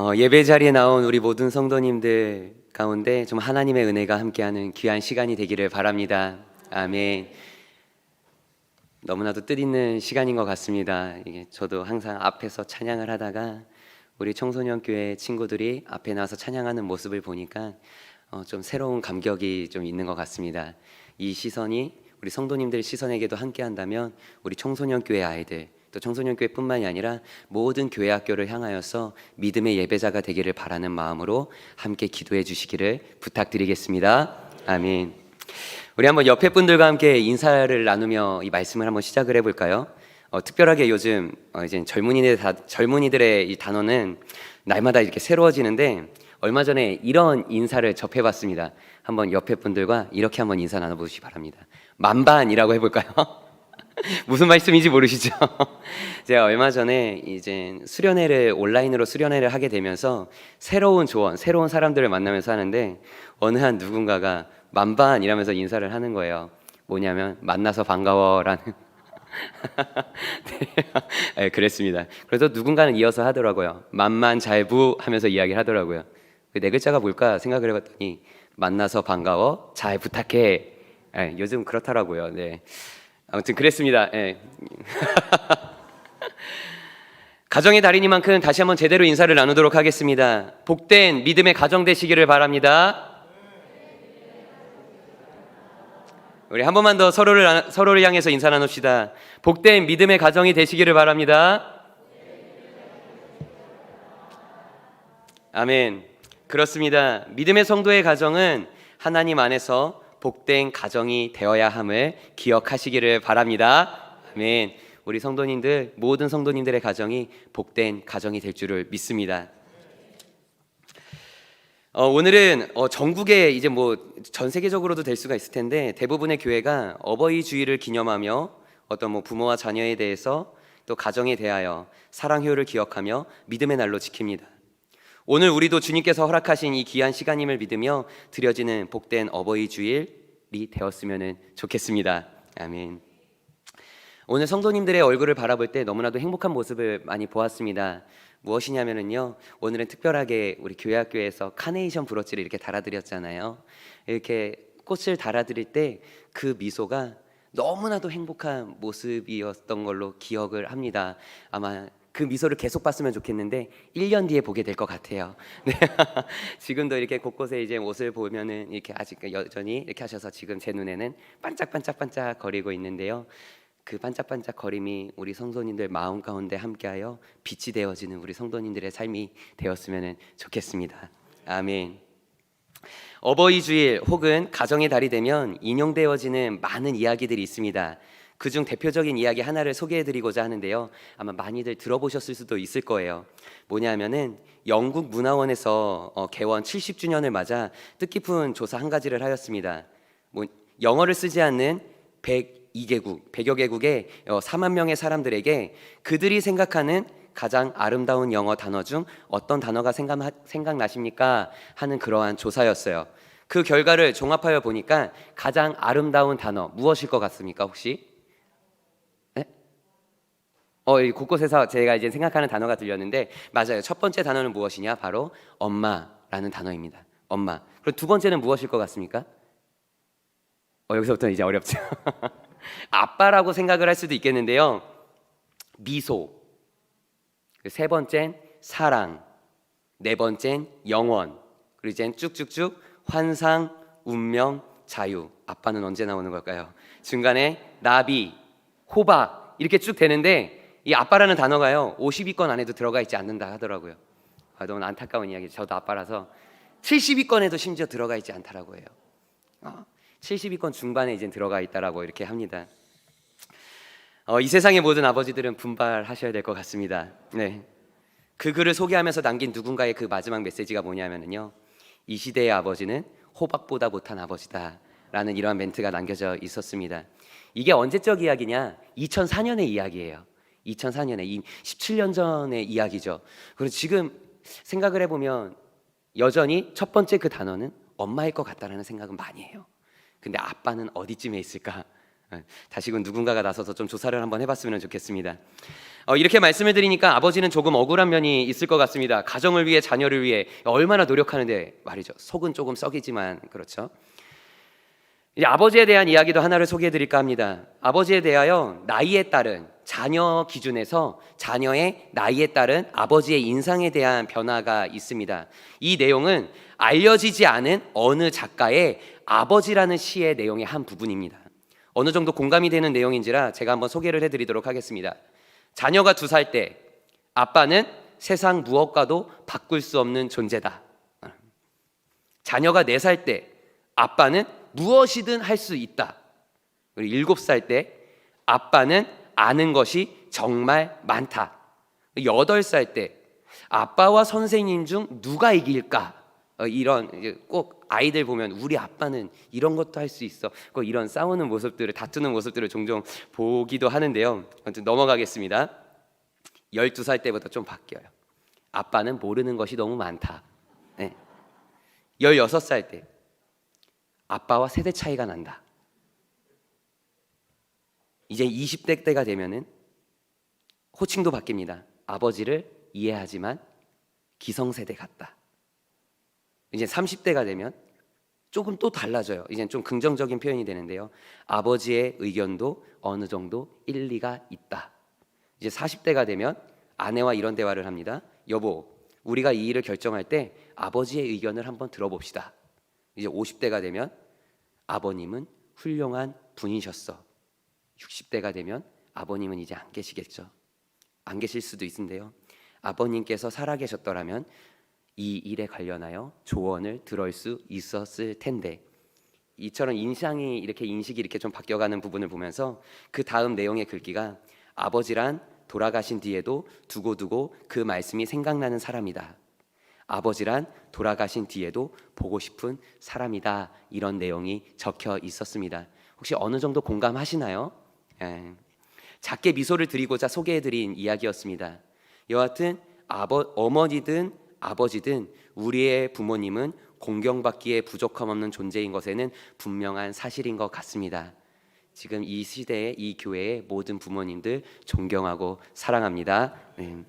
어, 예배 자리에 나온 우리 모든 성도님들 가운데 좀 하나님의 은혜가 함께하는 귀한 시간이 되기를 바랍니다. 아멘. 너무나도 뜻있는 시간인 것 같습니다. 이게 저도 항상 앞에서 찬양을 하다가 우리 청소년 교회 친구들이 앞에 나와서 찬양하는 모습을 보니까 어, 좀 새로운 감격이 좀 있는 것 같습니다. 이 시선이 우리 성도님들 시선에게도 함께한다면 우리 청소년 교회 아이들 또 청소년 교회뿐만이 아니라 모든 교회 학교를 향하여서 믿음의 예배자가 되기를 바라는 마음으로 함께 기도해 주시기를 부탁드리겠습니다. 아멘. 우리 한번 옆에 분들과 함께 인사를 나누며 이 말씀을 한번 시작을 해 볼까요? 어, 특별하게 요즘 어, 이제 젊은이들 다, 젊은이들의 이 단어는 날마다 이렇게 새로워지는데 얼마 전에 이런 인사를 접해봤습니다. 한번 옆에 분들과 이렇게 한번 인사 나눠보시기 바랍니다. 만반이라고 해볼까요? 무슨 말씀인지 모르시죠? 제가 얼마 전에 이제 수련회를 온라인으로 수련회를 하게 되면서 새로운 조언, 새로운 사람들을 만나면서 하는데 어느 한 누군가가 만반 이라면서 인사를 하는 거예요. 뭐냐면 만나서 반가워라는. 네, 네, 그랬습니다. 그래서 누군가는 이어서 하더라고요. 만만 잘부 하면서 이야기를 하더라고요. 그 네 글자가 뭘까 생각을 해봤더니 만나서 반가워 잘 부탁해. 네, 요즘 그렇더라고요. 네. 아무튼 그랬습니다. 예. 가정의 달인이만큼 다시 한번 제대로 인사를 나누도록 하겠습니다. 복된 믿음의 가정 되시기를 바랍니다. 우리 한 번만 더 서로를 나- 서로를 향해서 인사 나눕시다. 복된 믿음의 가정이 되시기를 바랍니다. 아멘. 그렇습니다. 믿음의 성도의 가정은 하나님 안에서 복된 가정이 되어야 함을 기억하시기를 바랍니다. 아멘. 우리 성도님들 모든 성도님들의 가정이 복된 가정이 될 줄을 믿습니다. 어, 오늘은 어, 전국에 이제 뭐 전 세계적으로도 될 수가 있을 텐데 대부분의 교회가 어버이 주일을 기념하며 어떤 뭐 부모와 자녀에 대해서 또 가정에 대하여 사랑 효를 기억하며 믿음의 날로 지킵니다. 오늘 우리도 주님께서 허락하신 이 귀한 시간임을 믿으며 드려지는 복된 어버이 주일이 되었으면 좋겠습니다. 아멘. 오늘 성도님들의 얼굴을 바라볼 때 너무나도 행복한 모습을 많이 보았습니다. 무엇이냐면은요, 오늘은 특별하게 우리 교회 학교에서 카네이션 브로치를 이렇게 달아드렸잖아요. 이렇게 꽃을 달아드릴 때 그 미소가 너무나도 행복한 모습이었던 걸로 기억을 합니다. 아마 그 미소를 계속 봤으면 좋겠는데 1년 뒤에 보게 될 것 같아요. 네. 지금도 이렇게 곳곳에 이제 옷을 보면은 이렇게 아직 여전히 이렇게 하셔서 지금 제 눈에는 반짝반짝반짝 거리고 있는데요. 그 반짝반짝 거림이 우리 성도님들 마음 가운데 함께하여 빛이 되어지는 우리 성도님들의 삶이 되었으면 좋겠습니다. 아멘. 어버이 주일 혹은 가정의 달이 되면 인용되어지는 많은 이야기들이 있습니다. 그중 대표적인 이야기 하나를 소개해 드리고자 하는데요. 아마 많이들 들어보셨을 수도 있을 거예요. 뭐냐면은 영국 문화원에서 어, 개원 70주년을 맞아 뜻깊은 조사 한 가지를 하였습니다. 뭐, 영어를 쓰지 않는 102개국, 100여 개국의 어, 4만 명의 사람들에게 그들이 생각하는 가장 아름다운 영어 단어 중 어떤 단어가 생각, 생각나십니까? 하는 그러한 조사였어요. 그 결과를 종합하여 보니까 가장 아름다운 단어 무엇일 것 같습니까? 혹시? 네? 어, 이 곳곳에서 제가 이제 생각하는 단어가 들렸는데 맞아요. 첫 번째 단어는 무엇이냐? 바로 엄마라는 단어입니다. 엄마. 그리고 두 번째는 무엇일 것 같습니까? 어, 여기서부터 이제 어렵죠. 아빠라고 생각을 할 수도 있겠는데요. 미소. 세 번째는 사랑. 네 번째는 영원. 그리고 이제 쭉쭉쭉 환상, 운명, 자유. 아빠는 언제 나오는 걸까요? 중간에 나비, 호박 이렇게 쭉 되는데 이 아빠라는 단어가요 50위권 안에도 들어가 있지 않는다 하더라고요. 아, 너무 안타까운 이야기. 저도 아빠라서 70위권에도 심지어 들어가 있지 않다라고 해요. 어, 70위권 중반에 이제 들어가 있다라고 이렇게 합니다. 어, 이 세상의 모든 아버지들은 분발하셔야 될 것 같습니다. 네. 그 글을 소개하면서 남긴 누군가의 그 마지막 메시지가 뭐냐면요. 이 시대의 아버지는 호박보다 못한 아버지다 라는 이러한 멘트가 남겨져 있었습니다. 이게 언제적 이야기냐? 2004년의 이야기예요. 2004년에 이 17년 전의 이야기죠. 그리고 지금 생각을 해보면 여전히 첫 번째 그 단어는 엄마일 것 같다라는 생각은 많이 해요. 근데 아빠는 어디쯤에 있을까? 예, 다시금 누군가가 나서서 좀 조사를 한번 해봤으면 좋겠습니다. 어, 이렇게 말씀을 드리니까 아버지는 조금 억울한 면이 있을 것 같습니다. 가정을 위해 자녀를 위해 얼마나 노력하는데 말이죠. 속은 조금 썩이지만 그렇죠. 이제 아버지에 대한 이야기도 하나를 소개해 드릴까 합니다. 아버지에 대하여 나이에 따른 자녀 기준에서 자녀의 나이에 따른 아버지의 인상에 대한 변화가 있습니다. 이 내용은 알려지지 않은 어느 작가의 아버지라는 시의 내용의 한 부분입니다. 어느 정도 공감이 되는 내용인지라 제가 한번 소개를 해 드리도록 하겠습니다. 자녀가 두 살 때 아빠는 세상 무엇과도 바꿀 수 없는 존재다. 자녀가 네 살 때 아빠는 무엇이든 할 수 있다. 그리고 일곱 살 때 아빠는 아는 것이 정말 많다. 여덟 살 때 아빠와 선생님 중 누가 이길까? 어, 이런 꼭 아이들 보면 우리 아빠는 이런 것도 할 수 있어. 꼭 이런 싸우는 모습들을 다투는 모습들을 종종 보기도 하는데요. 아무튼 넘어가겠습니다. 12살 때부터 좀 바뀌어요. 아빠는 모르는 것이 너무 많다. 네. 16살 때 아빠와 세대 차이가 난다. 이제 20대 때가 되면은 호칭도 바뀝니다. 아버지를 이해하지만 기성세대 같다. 이제 30대가 되면 조금 또 달라져요. 이제 좀 긍정적인 표현이 되는데요. 아버지의 의견도 어느 정도 일리가 있다. 이제 40대가 되면 아내와 이런 대화를 합니다. 여보, 우리가 이 일을 결정할 때 아버지의 의견을 한번 들어봅시다. 이제 50대가 되면 아버님은 훌륭한 분이셨어. 60대가 되면 아버님은 이제 안 계시겠죠. 안 계실 수도 있는데요. 아버님께서 살아계셨더라면 이 일에 관련하여 조언을 들을 수 있었을 텐데 이처럼 인상이 이렇게 인식이 이렇게 좀 바뀌어가는 부분을 보면서 그 다음 내용의 글귀가 아버지란 돌아가신 뒤에도 두고두고 그 말씀이 생각나는 사람이다. 아버지란 돌아가신 뒤에도 보고 싶은 사람이다. 이런 내용이 적혀 있었습니다. 혹시 어느 정도 공감하시나요? 예. 작게 미소를 드리고자 소개해드린 이야기였습니다. 여하튼 아버 어머니든 아버지든 우리의 부모님은 공경받기에 부족함 없는 존재인 것에는 분명한 사실인 것 같습니다. 지금 이 시대의 이 교회의 모든 부모님들 존경하고 사랑합니다. 네.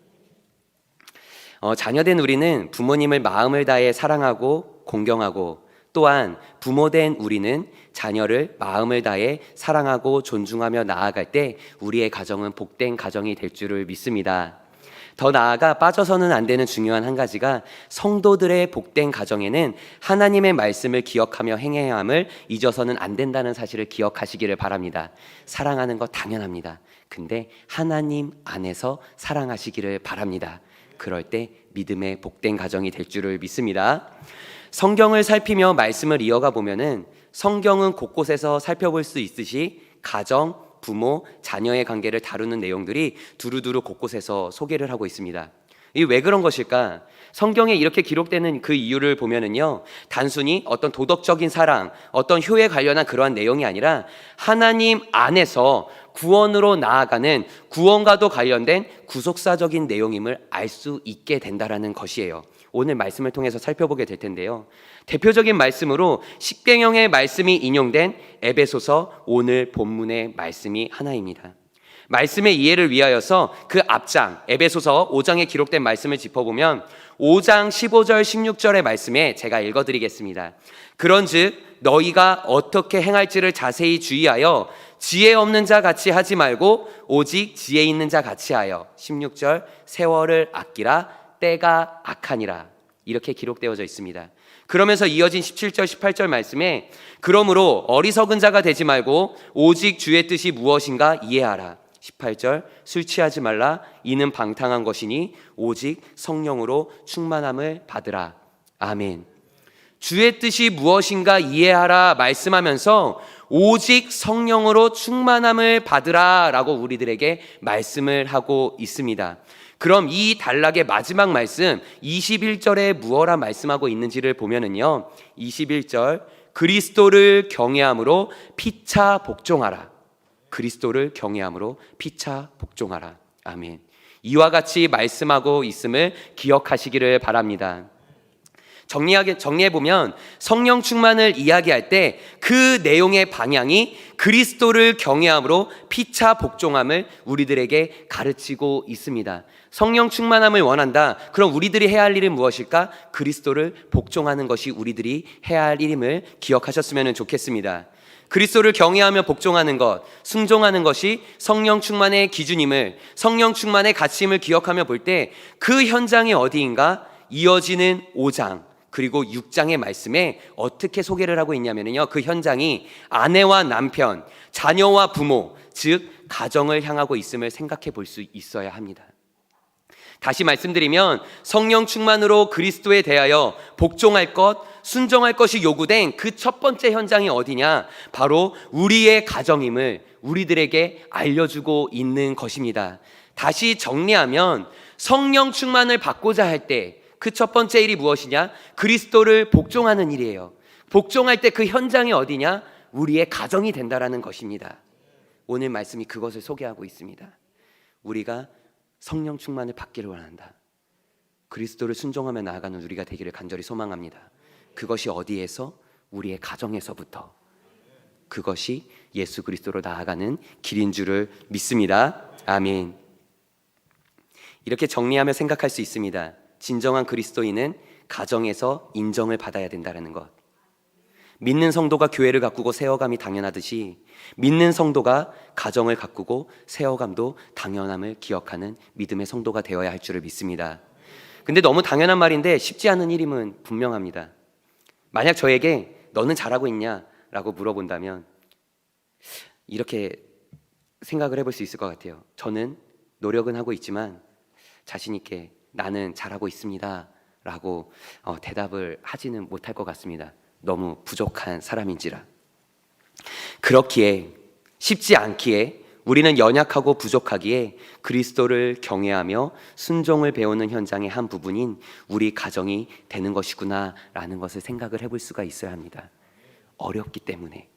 어, 자녀된 우리는 부모님을 마음을 다해 사랑하고 공경하고 또한 부모된 우리는 자녀를 마음을 다해 사랑하고 존중하며 나아갈 때 우리의 가정은 복된 가정이 될 줄을 믿습니다. 더 나아가 빠져서는 안 되는 중요한 한 가지가 성도들의 복된 가정에는 하나님의 말씀을 기억하며 행해야 함을 잊어서는 안 된다는 사실을 기억하시기를 바랍니다. 사랑하는 것 당연합니다. 근데 하나님 안에서 사랑하시기를 바랍니다. 그럴 때 믿음의 복된 가정이 될 줄을 믿습니다. 성경을 살피며 말씀을 이어가 보면은 성경은 곳곳에서 살펴볼 수 있듯이 가정, 부모, 자녀의 관계를 다루는 내용들이 두루두루 곳곳에서 소개를 하고 있습니다. 이 왜 그런 것일까? 성경에 이렇게 기록되는 그 이유를 보면은요, 단순히 어떤 도덕적인 사랑, 어떤 효에 관련한 그러한 내용이 아니라 하나님 안에서 구원으로 나아가는 구원과도 관련된 구속사적인 내용임을 알 수 있게 된다라는 것이에요. 오늘 말씀을 통해서 살펴보게 될 텐데요. 대표적인 말씀으로 십계명의 말씀이 인용된 에베소서 오늘 본문의 말씀이 하나입니다. 말씀의 이해를 위하여서 그 앞장 에베소서 5장에 기록된 말씀을 짚어보면 5장 15절 16절의 말씀에 제가 읽어드리겠습니다. 그런즉 너희가 어떻게 행할지를 자세히 주의하여 지혜 없는 자 같이 하지 말고 오직 지혜 있는 자 같이 하여 16절 세월을 아끼라 때가 악하니라 이렇게 기록되어져 있습니다. 그러면서 이어진 17절 18절 말씀에 그러므로 어리석은 자가 되지 말고 오직 주의 뜻이 무엇인가 이해하라. 18절 술 취하지 말라 이는 방탕한 것이니 오직 성령으로 충만함을 받으라. 아멘. 주의 뜻이 무엇인가 이해하라 말씀하면서 오직 성령으로 충만함을 받으라 라고 우리들에게 말씀을 하고 있습니다. 그럼 이 단락의 마지막 말씀 21절에 무엇라 말씀하고 있는지를 보면은요. 21절 그리스도를 경외함으로 피차 복종하라. 그리스도를 경외함으로 피차 복종하라. 아멘. 이와 같이 말씀하고 있음을 기억하시기를 바랍니다. 정리하게 정리해 보면 성령 충만을 이야기할 때 그 내용의 방향이 그리스도를 경외함으로 피차 복종함을 우리들에게 가르치고 있습니다. 성령 충만함을 원한다. 그럼 우리들이 해야 할 일은 무엇일까? 그리스도를 복종하는 것이 우리들이 해야 할 일임을 기억하셨으면 좋겠습니다. 그리스도를 경외하며 복종하는 것, 순종하는 것이 성령 충만의 기준임을, 성령 충만의 가치임을 기억하며 볼 때 그 현장이 어디인가 이어지는 5장 그리고 6장의 말씀에 어떻게 소개를 하고 있냐면요. 그 현장이 아내와 남편, 자녀와 부모, 즉 가정을 향하고 있음을 생각해 볼 수 있어야 합니다. 다시 말씀드리면 성령 충만으로 그리스도에 대하여 복종할 것, 순종할 것이 요구된 그 첫 번째 현장이 어디냐? 바로 우리의 가정임을 우리들에게 알려주고 있는 것입니다. 다시 정리하면 성령 충만을 받고자 할 때 그 첫 번째 일이 무엇이냐? 그리스도를 복종하는 일이에요. 복종할 때 그 현장이 어디냐? 우리의 가정이 된다라는 것입니다. 오늘 말씀이 그것을 소개하고 있습니다. 우리가 성령 충만을 받기를 원한다. 그리스도를 순종하며 나아가는 우리가 되기를 간절히 소망합니다. 그것이 어디에서? 우리의 가정에서부터. 그것이 예수 그리스도로 나아가는 길인 줄을 믿습니다. 아멘. 이렇게 정리하며 생각할 수 있습니다. 진정한 그리스도인은 가정에서 인정을 받아야 된다는 것. 믿는 성도가 교회를 가꾸고 세워감이 당연하듯이 믿는 성도가 가정을 가꾸고 세워감도 당연함을 기억하는 믿음의 성도가 되어야 할 줄을 믿습니다. 근데 너무 당연한 말인데 쉽지 않은 일임은 분명합니다. 만약 저에게 너는 잘하고 있냐? 라고 물어본다면 이렇게 생각을 해볼 수 있을 것 같아요. 저는 노력은 하고 있지만 자신있게 나는 잘하고 있습니다. 라고 어, 대답을 하지는 못할 것 같습니다. 너무 부족한 사람인지라. 그렇기에 쉽지 않기에 우리는 연약하고 부족하기에 그리스도를 경외하며 순종을 배우는 현장의 한 부분인 우리 가정이 되는 것이구나라는 것을 생각을 해볼 수가 있어야 합니다. 어렵기 때문에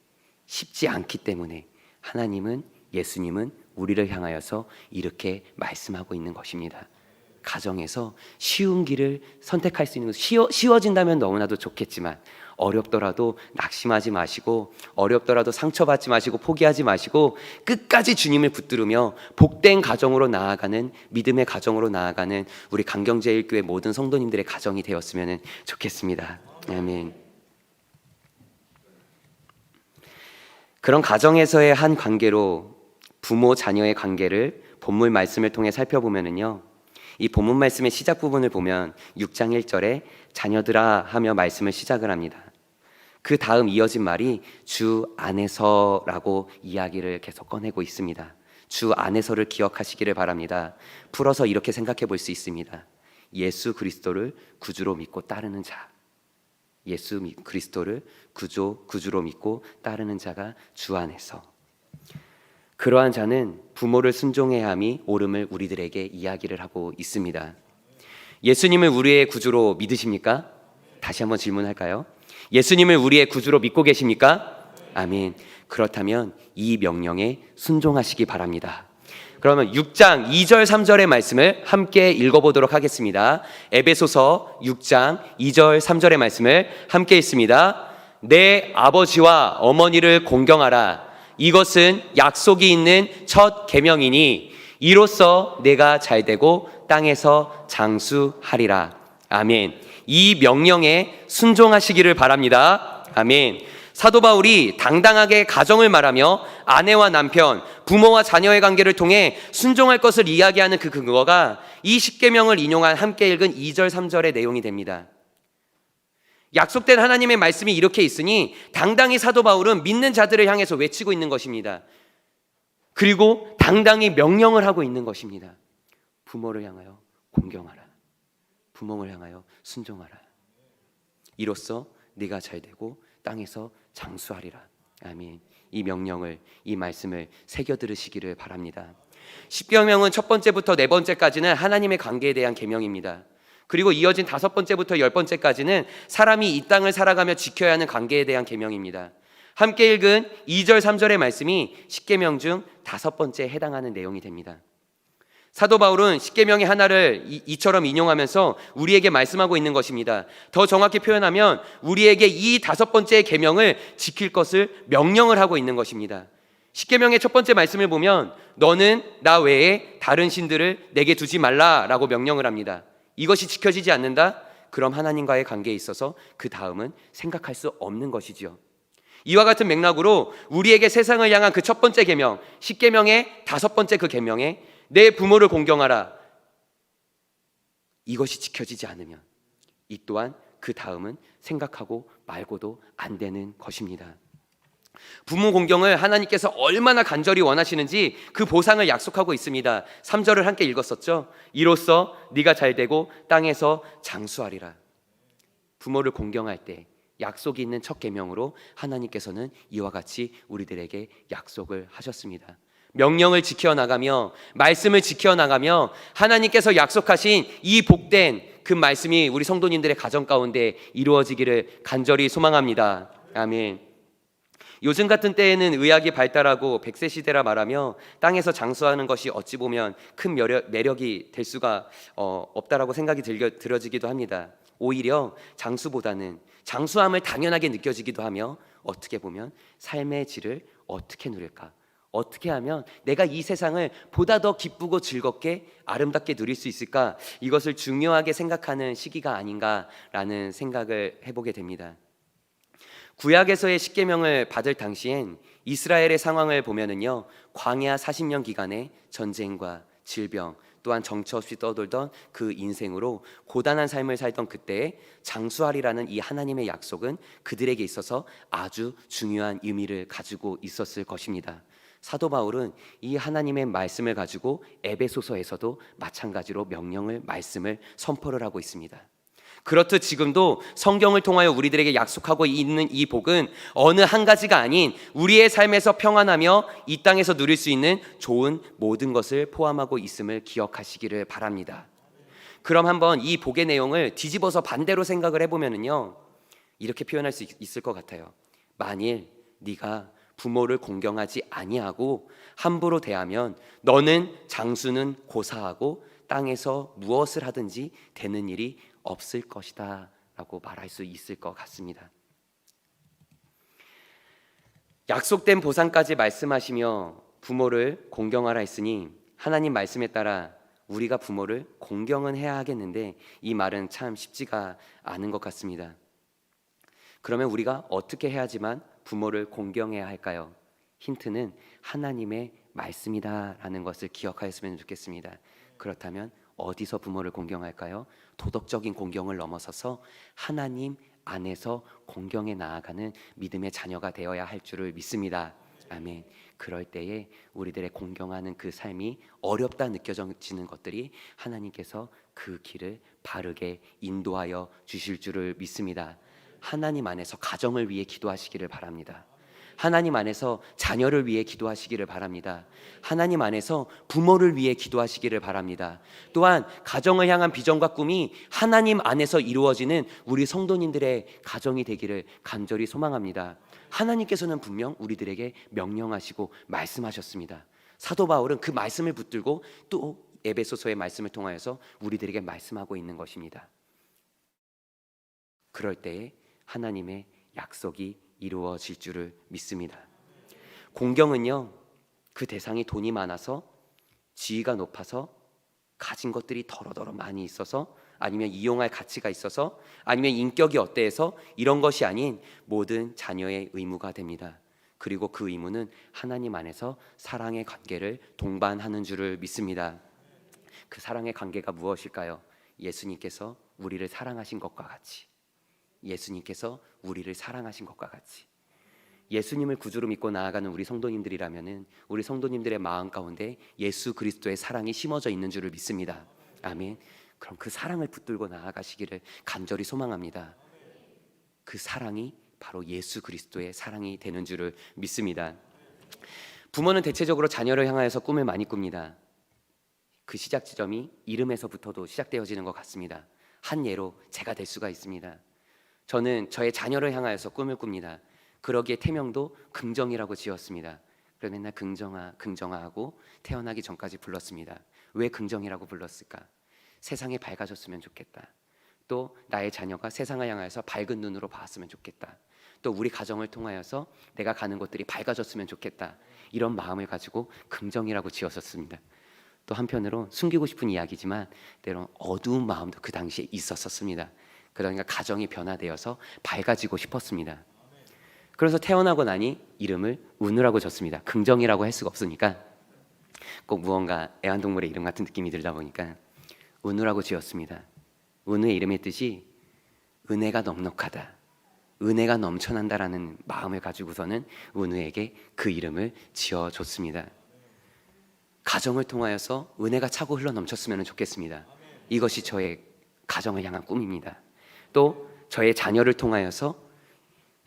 쉽지 않기 때문에 하나님은 예수님은 우리를 향하여서 이렇게 말씀하고 있는 것입니다. 가정에서 쉬운 길을 선택할 수 있는 것 쉬워, 쉬워진다면 너무나도 좋겠지만 어렵더라도 낙심하지 마시고 어렵더라도 상처받지 마시고 포기하지 마시고 끝까지 주님을 붙들으며 복된 가정으로 나아가는 믿음의 가정으로 나아가는 우리 강경제일교회 모든 성도님들의 가정이 되었으면 좋겠습니다. 아멘. 그런 가정에서의 한 관계로 부모 자녀의 관계를 본문 말씀을 통해 살펴보면은요. 이 본문 말씀의 시작 부분을 보면 6장 1절에 자녀들아 하며 말씀을 시작을 합니다. 그 다음 이어진 말이 주 안에서라고 이야기를 계속 꺼내고 있습니다. 주 안에서를 기억하시기를 바랍니다. 풀어서 이렇게 생각해 볼 수 있습니다. 예수 그리스도를 구주로 믿고 따르는 자. 예수 그리스도를 구조 구주로 믿고 따르는 자가 주 안에서 그러한 자는 부모를 순종해야 함이 옳음을 우리들에게 이야기를 하고 있습니다. 예수님을 우리의 구주로 믿으십니까? 다시 한번 질문할까요? 예수님을 우리의 구주로 믿고 계십니까? 아멘. 그렇다면 이 명령에 순종하시기 바랍니다. 그러면 6장 2절 3절의 말씀을 함께 읽어보도록 하겠습니다. 에베소서 6장 2절 3절의 말씀을 함께 읽습니다. 내 아버지와 어머니를 공경하라. 이것은 약속이 있는 첫 계명이니 이로써 내가 잘 되고 땅에서 장수하리라. 아멘. 이 명령에 순종하시기를 바랍니다. 아멘. 사도 바울이 당당하게 가정을 말하며 아내와 남편, 부모와 자녀의 관계를 통해 순종할 것을 이야기하는 그 근거가 이 십계명을 인용한 함께 읽은 2절 3절의 내용이 됩니다. 약속된 하나님의 말씀이 이렇게 있으니 당당히 사도 바울은 믿는 자들을 향해서 외치고 있는 것입니다. 그리고 당당히 명령을 하고 있는 것입니다. 부모를 향하여 공경하라. 부모를 향하여 순종하라. 이로써 네가 잘 되고 땅에서 장수하리라. 아멘. 이 명령을 이 말씀을 새겨 들으시기를 바랍니다. 십계명은 첫 번째부터 네 번째까지는 하나님의 관계에 대한 계명입니다. 그리고 이어진 다섯 번째부터 열 번째까지는 사람이 이 땅을 살아가며 지켜야 하는 관계에 대한 계명입니다. 함께 읽은 2절 3절의 말씀이 십계명 중 다섯 번째에 해당하는 내용이 됩니다. 사도 바울은 십계명의 하나를 이- 이처럼 인용하면서 우리에게 말씀하고 있는 것입니다. 더 정확히 표현하면 우리에게 이 다섯 번째 계명을 지킬 것을 명령을 하고 있는 것입니다. 십계명의 첫 번째 말씀을 보면 너는 나 외에 다른 신들을 내게 두지 말라라고 명령을 합니다. 이것이 지켜지지 않는다? 그럼 하나님과의 관계에 있어서 그 다음은 생각할 수 없는 것이지요. 이와 같은 맥락으로 우리에게 세상을 향한 그 첫 번째 계명, 십계명의 다섯 번째 그 계명에 내 부모를 공경하라. 이것이 지켜지지 않으면 이 또한 그 다음은 생각하고 말고도 안 되는 것입니다. 부모 공경을 하나님께서 얼마나 간절히 원하시는지 그 보상을 약속하고 있습니다. 3절을 함께 읽었었죠. 이로써 네가 잘 되고 땅에서 장수하리라. 부모를 공경할 때 약속이 있는 첫 계명으로 하나님께서는 이와 같이 우리들에게 약속을 하셨습니다. 명령을 지켜 나가며 말씀을 지켜 나가며 하나님께서 약속하신 이 복된 그 말씀이 우리 성도님들의 가정 가운데 이루어지기를 간절히 소망합니다. 아멘. 요즘 같은 때에는 의학이 발달하고 백세 시대라 말하며 땅에서 장수하는 것이 어찌 보면 큰 매력, 매력이 될 수가 어, 없다라고 생각이 들겨, 들어지기도 합니다. 오히려 장수보다는 장수함을 당연하게 느껴지기도 하며 어떻게 보면 삶의 질을 어떻게 누릴까? 어떻게 하면 내가 이 세상을 보다 더 기쁘고 즐겁게 아름답게 누릴 수 있을까? 이것을 중요하게 생각하는 시기가 아닌가라는 생각을 해보게 됩니다. 구약에서의 십계명을 받을 당시엔 이스라엘의 상황을 보면은요 광야 40년 기간의 전쟁과 질병 또한 정처 없이 떠돌던 그 인생으로 고단한 삶을 살던 그때에 장수하리라는 이 하나님의 약속은 그들에게 있어서 아주 중요한 의미를 가지고 있었을 것입니다. 사도 바울은 이 하나님의 말씀을 가지고 에베소서에서도 마찬가지로 명령을 말씀을 선포를 하고 있습니다. 그렇듯 지금도 성경을 통하여 우리들에게 약속하고 있는 이 복은 어느 한 가지가 아닌 우리의 삶에서 평안하며 이 땅에서 누릴 수 있는 좋은 모든 것을 포함하고 있음을 기억하시기를 바랍니다. 그럼 한번 이 복의 내용을 뒤집어서 반대로 생각을 해보면은요 이렇게 표현할 수 있- 있을 것 같아요. 만일 네가 부모를 공경하지 아니하고 함부로 대하면 너는 장수는 고사하고 땅에서 무엇을 하든지 되는 일이 없을 것이다 라고 말할 수 있을 것 같습니다. 약속된 보상까지 말씀하시며 부모를 공경하라 했으니 하나님 말씀에 따라 우리가 부모를 공경은 해야 하겠는데 이 말은 참 쉽지가 않은 것 같습니다. 그러면 우리가 어떻게 해야지만 부모를 공경해야 할까요? 힌트는 하나님의 말씀이다라는 것을 기억하였으면 좋겠습니다. 그렇다면 어디서 부모를 공경할까요? 도덕적인 공경을 넘어서서 하나님 안에서 공경에 나아가는 믿음의 자녀가 되어야 할 줄을 믿습니다. 아멘. 그럴 때에 우리들의 공경하는 그 삶이 어렵다 느껴지는 것들이 하나님께서 그 길을 바르게 인도하여 주실 줄을 믿습니다. 하나님 안에서 가정을 위해 기도하시기를 바랍니다. 하나님 안에서 자녀를 위해 기도하시기를 바랍니다. 하나님 안에서 부모를 위해 기도하시기를 바랍니다. 또한 가정을 향한 비전과 꿈이 하나님 안에서 이루어지는 우리 성도님들의 가정이 되기를 간절히 소망합니다. 하나님께서는 분명 우리들에게 명령하시고 말씀하셨습니다. 사도 바울은 그 말씀을 붙들고 또 에베소서의 말씀을 통하여서 우리들에게 말씀하고 있는 것입니다. 그럴 때에 하나님의 약속이 이루어질 줄을 믿습니다. 공경은요, 그 대상이 돈이 많아서 지위가 높아서 가진 것들이 더러더러 많이 있어서 아니면 이용할 가치가 있어서 아니면 인격이 어때서 이런 것이 아닌 모든 자녀의 의무가 됩니다. 그리고 그 의무는 하나님 안에서 사랑의 관계를 동반하는 줄을 믿습니다. 그 사랑의 관계가 무엇일까요? 예수님께서 우리를 사랑하신 것과 같이 예수님께서 우리를 사랑하신 것과 같이 예수님을 구주로 믿고 나아가는 우리 성도님들이라면은 우리 성도님들의 마음 가운데 예수 그리스도의 사랑이 심어져 있는 줄을 믿습니다. 아멘. 그럼 그 사랑을 붙들고 나아가시기를 간절히 소망합니다. 그 사랑이 바로 예수 그리스도의 사랑이 되는 줄을 믿습니다. 부모는 대체적으로 자녀를 향하여서 꿈을 많이 꿉니다. 그 시작 지점이 이름에서부터도 시작되어지는 것 같습니다. 한 예로 제가 될 수가 있습니다. 저는 저의 자녀를 향하여서 꿈을 꿉니다. 그러기에 태명도 긍정이라고 지었습니다. 그래서 맨날 긍정아, 긍정아 하고 태어나기 전까지 불렀습니다. 왜 긍정이라고 불렀을까? 세상이 밝아졌으면 좋겠다. 또 나의 자녀가 세상을 향하여서 밝은 눈으로 봤으면 좋겠다. 또 우리 가정을 통하여서 내가 가는 곳들이 밝아졌으면 좋겠다. 이런 마음을 가지고 긍정이라고 지었었습니다. 또 한편으로 숨기고 싶은 이야기지만 때론 어두운 마음도 그 당시에 있었었습니다. 그러니까 가정이 변화되어서 밝아지고 싶었습니다. 그래서 태어나고 나니 이름을 운우라고 줬습니다. 긍정이라고 할 수가 없으니까 꼭 무언가 애완동물의 이름 같은 느낌이 들다 보니까 운우라고 지었습니다. 운우의 이름의 뜻이 은혜가 넉넉하다. 은혜가 넘쳐난다라는 마음을 가지고서는 운우에게 그 이름을 지어 줬습니다. 가정을 통하여서 은혜가 차고 흘러 넘쳤으면 좋겠습니다. 이것이 저의 가정을 향한 꿈입니다. 또 저의 자녀를 통하여서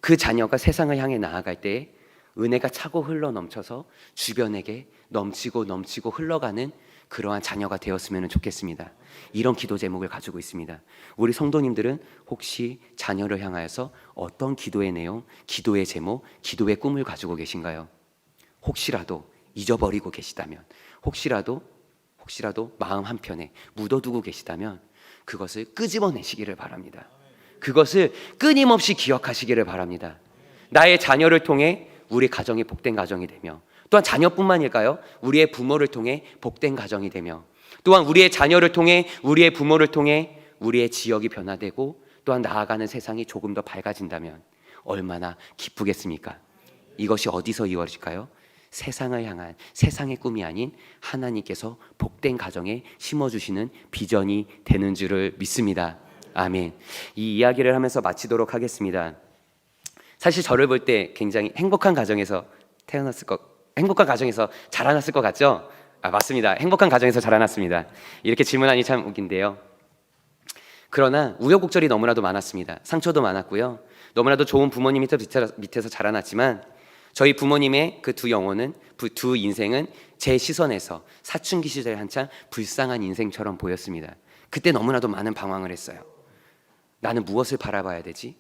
그 자녀가 세상을 향해 나아갈 때 은혜가 차고 흘러 넘쳐서 주변에게 넘치고 넘치고 흘러가는 그러한 자녀가 되었으면 좋겠습니다. 이런 기도 제목을 가지고 있습니다. 우리 성도님들은 혹시 자녀를 향하여서 어떤 기도의 내용, 기도의 제목, 기도의 꿈을 가지고 계신가요? 혹시라도 잊어버리고 계시다면, 혹시라도 혹시라도 마음 한편에 묻어두고 계시다면 그것을 끄집어내시기를 바랍니다. 그것을 끊임없이 기억하시기를 바랍니다. 나의 자녀를 통해 우리 가정이 복된 가정이 되며 또한 자녀뿐만일까요? 우리의 부모를 통해 복된 가정이 되며 또한 우리의 자녀를 통해 우리의 부모를 통해 우리의 지역이 변화되고 또한 나아가는 세상이 조금 더 밝아진다면 얼마나 기쁘겠습니까? 이것이 어디서 이루어질까요? 세상을 향한 세상의 꿈이 아닌 하나님께서 복된 가정에 심어주시는 비전이 되는 줄을 믿습니다. 아멘. 이 이야기를 하면서 마치도록 하겠습니다. 사실 저를 볼 때 굉장히 행복한 가정에서 태어났을 것, 행복한 가정에서 자라났을 것 같죠? 아, 맞습니다. 행복한 가정에서 자라났습니다. 이렇게 질문하니 참 웃긴데요. 그러나 우여곡절이 너무나도 많았습니다. 상처도 많았고요. 너무나도 좋은 부모님 밑에, 밑에서 자라났지만 저희 부모님의 그 두 영혼은 그두 인생은 제 시선에서 사춘기 시절에 한창 불쌍한 인생처럼 보였습니다. 그때 너무나도 많은 방황을 했어요. 나는 무엇을 바라봐야 되지?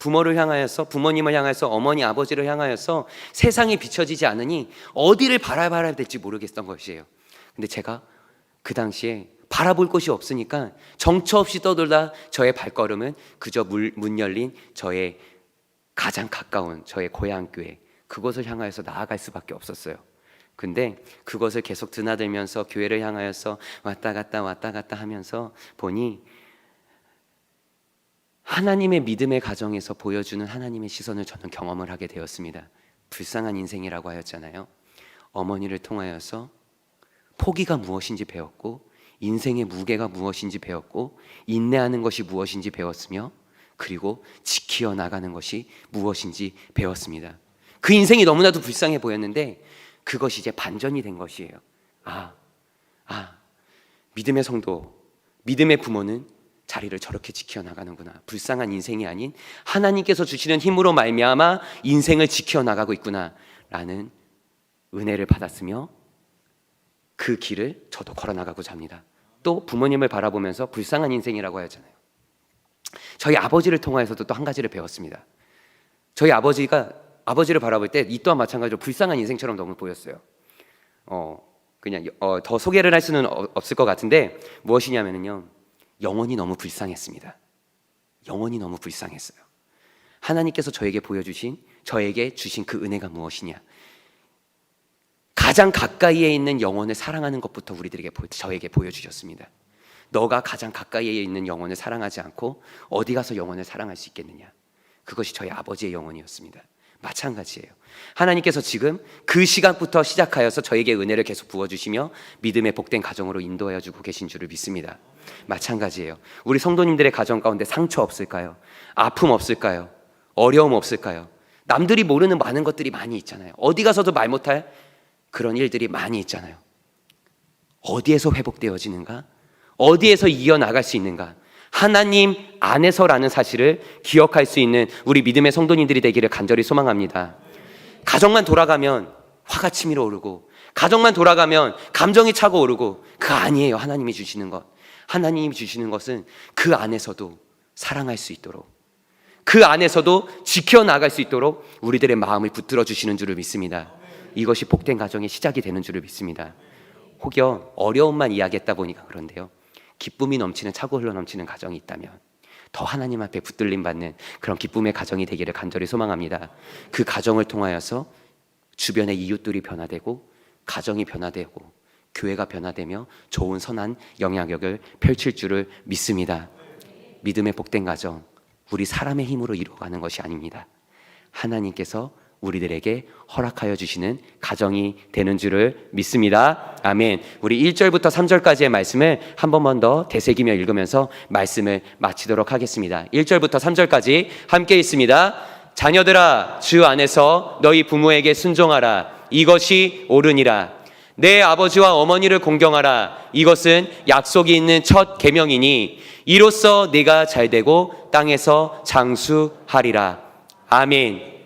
부모를 향하여서 부모님을 향해서 어머니 아버지를 향하여서 세상이 비춰지지 않으니 어디를 바라봐야 될지 모르겠던 것이에요. 근데 제가 그 당시에 바라볼 곳이 없으니까 정처 없이 떠돌다 저의 발걸음은 그저 물, 문 열린 저의 가장 가까운 저의 고향 교회 그곳을 향하여서 나아갈 수밖에 없었어요. 근데 그것을 계속 드나들면서 교회를 향하여서 왔다 갔다 왔다 갔다 하면서 보니 하나님의 믿음의 가정에서 보여주는 하나님의 시선을 저는 경험을 하게 되었습니다. 불쌍한 인생이라고 하였잖아요. 어머니를 통하여서 포기가 무엇인지 배웠고 인생의 무게가 무엇인지 배웠고 인내하는 것이 무엇인지 배웠으며 그리고 지키어 나가는 것이 무엇인지 배웠습니다. 그 인생이 너무나도 불쌍해 보였는데 그것이 이제 반전이 된 것이에요. 아, 아, 믿음의 성도, 믿음의 부모는 자리를 저렇게 지켜 나가는구나. 불쌍한 인생이 아닌 하나님께서 주시는 힘으로 말미암아 인생을 지켜 나가고 있구나라는 은혜를 받았으며 그 길을 저도 걸어 나가고자 합니다. 또 부모님을 바라보면서 불쌍한 인생이라고 하잖아요. 저희 아버지를 통하여서도 또 한 가지를 배웠습니다. 저희 아버지가 아버지를 바라볼 때 이 또한 마찬가지로 불쌍한 인생처럼 너무 보였어요. 어, 그냥 어, 더 소개를 할 수는 어- 없을 것 같은데 무엇이냐면요. 영혼이 너무 불쌍했습니다. 영혼이 너무 불쌍했어요. 하나님께서 저에게 보여주신 저에게 주신 그 은혜가 무엇이냐? 가장 가까이에 있는 영혼을 사랑하는 것부터 우리들에게 보- 저에게 보여주셨습니다. 너가 가장 가까이에 있는 영혼을 사랑하지 않고 어디 가서 영혼을 사랑할 수 있겠느냐? 그것이 저희 아버지의 영혼이었습니다. 마찬가지예요. 하나님께서 지금 그 시간부터 시작하여서 저에게 은혜를 계속 부어주시며 믿음의 복된 가정으로 인도하여 주고 계신 줄을 믿습니다. 마찬가지예요. 우리 성도님들의 가정 가운데 상처 없을까요? 아픔 없을까요? 어려움 없을까요? 남들이 모르는 많은 것들이 많이 있잖아요. 어디 가서도 말 못할 그런 일들이 많이 있잖아요. 어디에서 회복되어지는가? 어디에서 이어나갈 수 있는가? 하나님 안에서라는 사실을 기억할 수 있는 우리 믿음의 성도님들이 되기를 간절히 소망합니다. 가정만 돌아가면 화가 치밀어 오르고, 가정만 돌아가면 감정이 차고 오르고, 그 아니에요. 하나님이 주시는 것. 하나님이 주시는 것은 그 안에서도 사랑할 수 있도록, 그 안에서도 지켜나갈 수 있도록 우리들의 마음을 붙들어 주시는 줄을 믿습니다. 이것이 복된 가정의 시작이 되는 줄을 믿습니다. 혹여 어려움만 이야기했다 보니까 그런데요. 기쁨이 넘치는 차고 흘러 넘치는 가정이 있다면 더 하나님 앞에 붙들림 받는 그런 기쁨의 가정이 되기를 간절히 소망합니다. 그 가정을 통하여서 주변의 이웃들이 변화되고 가정이 변화되고 교회가 변화되며 좋은 선한 영향력을 펼칠 줄을 믿습니다. 믿음의 복된 가정, 우리 사람의 힘으로 이루어가는 것이 아닙니다. 하나님께서 우리들에게 허락하여 주시는 가정이 되는 줄을 믿습니다. 아멘. 우리 1절부터 3절까지의 말씀을 한 번만 더 되새기며 읽으면서 말씀을 마치도록 하겠습니다. 1절부터 3절까지 함께 있습니다. 자녀들아, 주 안에서 너희 부모에게 순종하라. 이것이 옳으니라. 내 아버지와 어머니를 공경하라. 이것은 약속이 있는 첫 계명이니 이로써 네가 잘 되고 땅에서 장수하리라. 아멘.